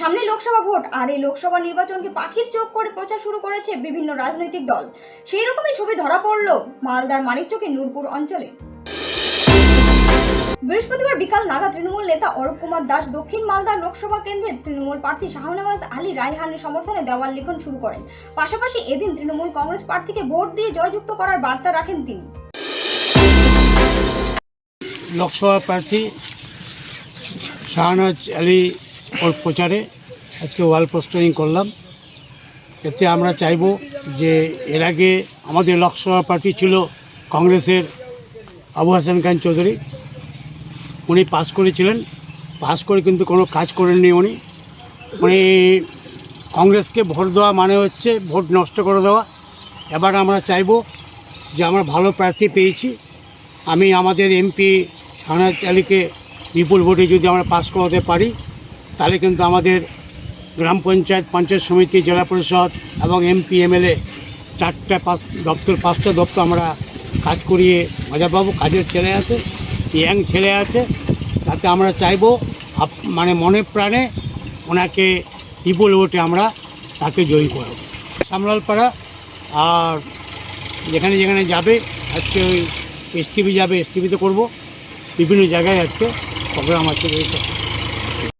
সামনে লোকসভা ভোট, আর এই লোকসভা নির্বাচনকে পাখির চোখ করে প্রচার শুরু করেছে বিভিন্ন রাজনৈতিক দল। সেই রকমই ছবি ধরা পড়ল মালদার মানিকচকের নূরপুর অঞ্চলে। বৃহস্পতিবার বিকাল নাগা তৃণমূল নেতা অরূপ কুমার দাস দক্ষিণ মালদা লোকসভা কেন্দ্রের তৃণমূল প্রার্থী শাহনওয়াজ আলী রায়হানের সমর্থনে দেওয়াল লিখন শুরু করেন। পাশাপাশি এদিন তৃণমূল কংগ্রেস প্রার্থীকে ভোট দিয়ে জয়যুক্ত করার বার্তা রাখেন তিনি। লোকসভা প্রার্থী শাহনাজ আলী ওর প্রচারে আজকে ওয়াল পোস্টারিং করলাম। এতে আমরা চাইব যে এর আগে আমাদের লোকসভা প্রার্থী ছিল কংগ্রেসের আবু হাসান খান চৌধুরী। উনি পাস করেছিলেন। পাস করে কিন্তু কোনো কাজ করেননি উনি। উনি কংগ্রেসকে ভোট দেওয়া মানে হচ্ছে ভোট নষ্ট করে দেওয়া। এবার আমরা চাইব যে আমরা ভালো প্রার্থী পেয়েছি। আমি আমাদের এমপি শাহনাজ আলীকে বিপুল ভোটে যদি আমরা পাস করাতে পারি তাহলে কিন্তু আমাদের গ্রাম পঞ্চায়েত পঞ্চায়েত সমিতি, জেলা পরিষদ এবং এমপি, এমএলএ চারটা পাঁচ দপ্তর, পাঁচটা দপ্তর আমরা কাজ করিয়ে মজা পাবো কাজের ছেলে আছে, ইয়াং ছেলে আছে, তাতে আমরা চাইব মানে মনে প্রাণে ওনাকে বিপুল ভোটে আমরা তাকে জয়ী করব। সামলালপাড়া আর যেখানে যেখানে যাবে, আজকে ওই এস যাবে এস টিভিতে করব, বিভিন্ন জায়গায় আজকে প্রোগ্রাম আছে রয়েছে।